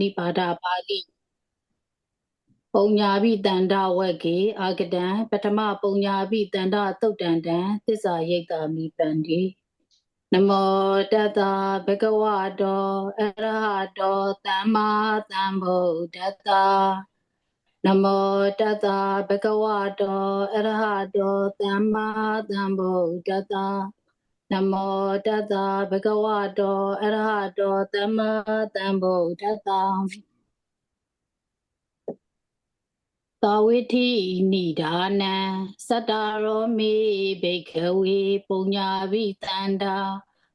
နိပါဒပါဠိပုံညာပိတန္တဝက်ကေအာဂတံပထမပုံညာပိတန္တသုတ်တန္တံသစ္စာရိတ်တာမိပန္တိနမောတတ္တဘဂဝတောအရဟတောသမ္မာသမ္ဗုဒ္ဓတ္တနမောတတ္တဘဂဝတောအရဟတောသမ္မာသမ္ဗုဒ္ဓတ္တ နမောတတ္တဘဂဝတောအရဟတောသမ္မာသမ္ဗုဒ္ဓတ္တသာဝိထိနိဒာနံစတ္တရောမေဘိခဝေပုညာဝိတန္တာ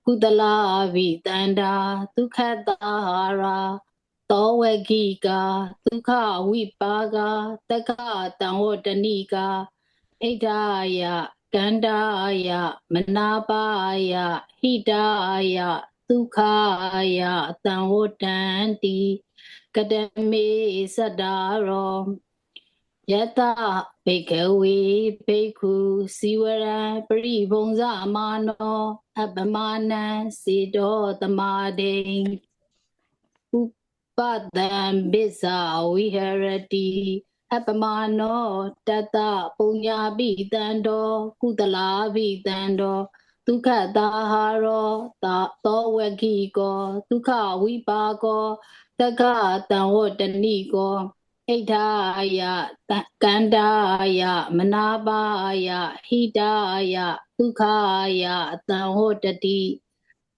ကုသလာဝိတန္တာဒုက္ခတာရာသောဝကိကာဒုက္ခဝိပါကတက္ခတံဝတ္တနိကာဣဒာယ ကန္တာယမနာပါယဟိတာယဒုက္ခယတံဝတ္တံတိကတမေစတ္တရောယတဘိကဝေဘိက္ခုစီဝရံပရိဘုံဇမာနောအပမနံစေတောတမတေဥပဒံဘိဇာဝိဟရတိ အပမနောတတပုညပိတံတောကုတလာပိတံတောဒုက္ခတာဟာရောသာသောဝကိကောဒုက္ခဝိပါကောတက္ခတံဝတ္တနိကောဣဋ္ဌာယကန္တာယမနာပါယဟိတာယဒုက္ခယအတံဟောတတိ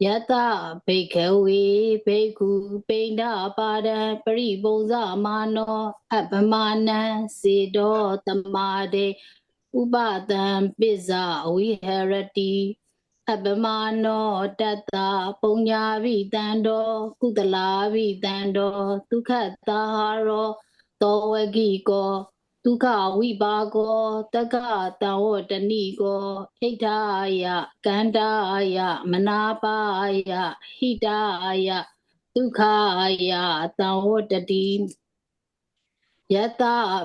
ယတဘိကဝေဘိက္ခုပိဏ္ဍပါဒံပရိပုံဇမာနောအပမနံစေတောတမတေဥပတံပိဇာဝိဟရတိအပမနောတတ္တပုံညာဝိတံတောကုတလာဝိတံတောဒုက္ခတာရောသောဝကိကော ဒုက္ခဝိပါကောတက္ကတံဝတ္တနိကောဣဋ္ဌာယကန္တာယမနာပါယဟိတာယဒုက္ခယတံဝတ္တတိယတ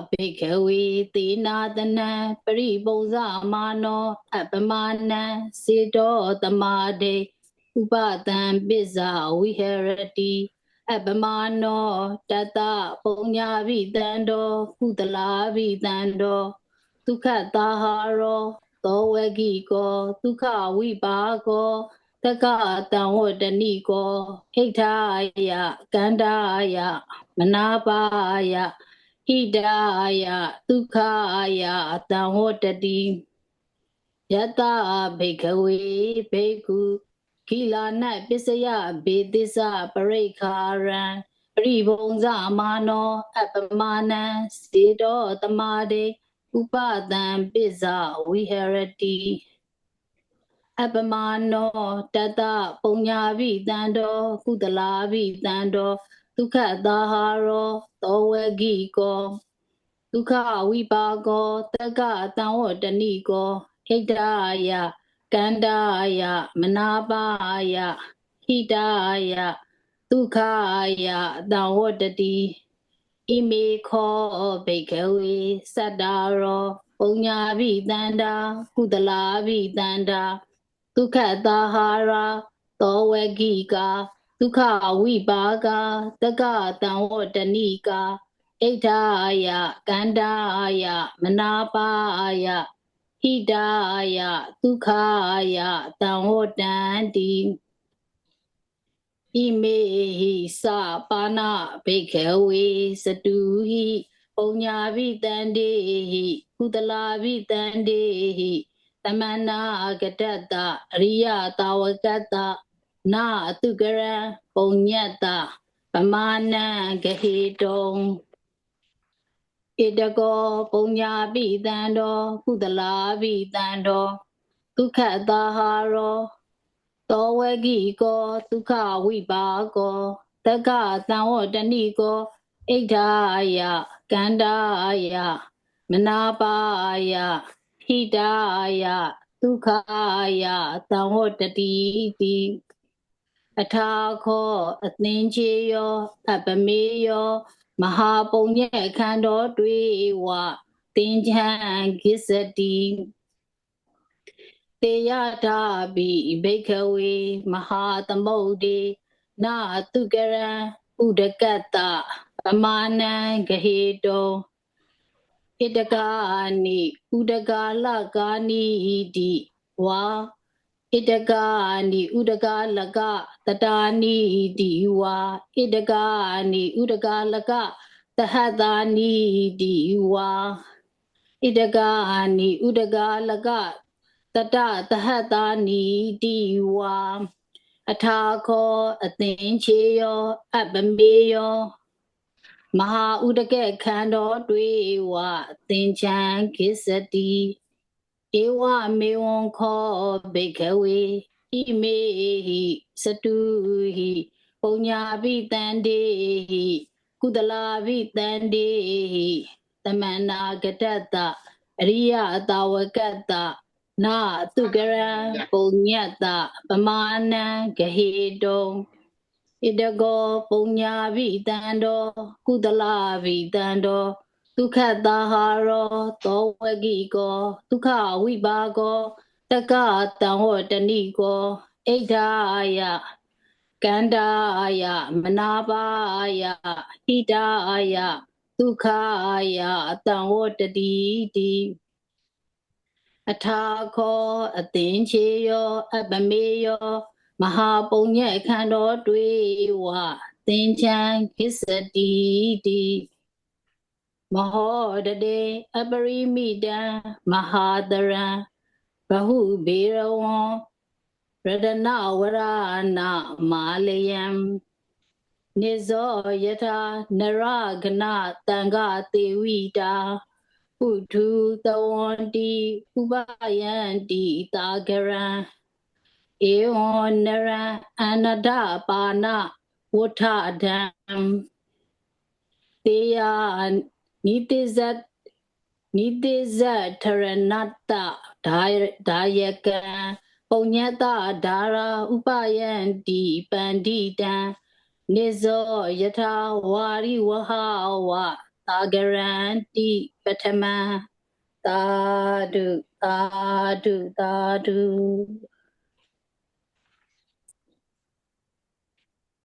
ဘေခဝေသေနာတနံပရိပုံဇမာနောအပမနံစေတောတမတေဥပတံပိဇာဝိဟရတိ အပမနောတတပုံညာဝိတံတောကုတလာဝိတံတောဒုက္ခတာဟာရောသောဝကိကောဒုက္ခဝိပါကောတက္ကတံဝတ္တနိကောဣဋ္ဌာယကန္တာယမနာပါယဟိတာယဒုက္ခယတံဝတ္တတိယတဘိကဝေဘိက္ခု ခိလာနပစ္စယဘေသစ္စပရိခာရံပရိဘုံဇမာနောအပမနံစေတောတမတေဥပဒံပစ္စာဝိဟရတိအပမနောတတပုံညာဝိတံတောကုတလာဝိတံတောဒုက္ခတာဟာရောသောဝကိကောဒုက္ခဝိပါကောတက္ကတံဝတ္တနိကောဣဒ္ဓယ ကန္တာယမနာပါယဟိတာယဒုက္ခယတံဝတ္တတိဣမေခောဘိကဝေစတ္တာရောပုံညာဘိတန္တာကုတလာဘိတန္တာဒုက္ခတာဟာရာသောဝကိကာဒုက္ခဝိပါကတက္ကတံဝတ္တနိကာဣဋ္ဌာယကန္တာယမနာပါယ ဟိတာယဒုက္ခယတံဝတ္တန္တိဣမေဟိစပါဏဘိခေဝေစတုဟိပုံညာဘိတန္တေဟိကုတလာဘိတန္တေဟိတမနာကတတ္တအရိယတာဝကတ္တနာအတုကရံပုံညတ္တပမာဏံဂဟေတုံ ဣတကောပုံညာပိတံတောကုသလာပိတံတောဒုက္ခတာဟာရောသောဝကိကောဒုက္ခဝိပါကောတက္ကတံဝတ္တဏိကောဣဋ္ဌာယကန္တာယမနာပါယဟိတာယဒုက္ခယတံဝတ္တတိတိအထာခောအသင်္ချေယောအပမေယော မဟာပုံညက်ခန္ဓာတွေဝတင်ချံကိစ္စတိတေယတာပိဘိခဝေမဟာသမုဒ္ဒေနာတုကရံဥဒကတ္တပမာဏံဂဟေတောဣတကာနိဥဒကာလကာနိတိဝါ ဣတကာနိဥဒကာလကတတာနိတိဝါဣတကာနိဥဒကာလကတဟတာနိတိဝါဣတကာနိဥဒကာလကတတတဟတာနိတိဝါအထာခောအသင်ချေယောအပမေယောမဟာဥဒကဲခန္ဓာတွေဝသင်္ချံကိစ္စတိ ဧဝမေဝံခောဘိကဝေဣမေဟိစတုဟိပုညာပိတန္တေဟိကုသလာပိတန္တေဟိသမန္နာကတတ္တအရိယတာဝကတ္တနာတုကရံပုညတ္တပမာဏံဂဟေတုံဣတကောပုညာဘိတံတောကုသလဘိတံတော ဒုက္ခတာဟာရောသောဝကိကောဒုက္ခဝိပါကောတက္ကတံဟောတဏိကောဣဒာယကန္တာယမနာပါယဟိတာယဒုက္ခယအတံဟောတတိတိအထာခောအသင်ချေယောအပမေယောမဟာပုံညက်ခန္ဓာတွေဝသင်္ချံခိစ္စတိတိ မဟောတတေအပရိမိတံမဟာတရံဘဟုဘေရဝံရတနဝရဏမာလယံနိဇောယထာနရဂနတံဃတေဝိတာပုထုတဝန္တိဥပယန္တိတာဂရံဧဝံနရံအနဒပါဏဝဋ္ဌဒံတေယ နိတိဇတ်နိတိဇတ်ထရဏတ္တဒါယဒါယကံပုံညတဒါရာဥပယန္တိပန္တိတံနိဇောယထာဝါရိဝဟဝသာဂရန္တိပထမံသာဓုသာဓုသာဓု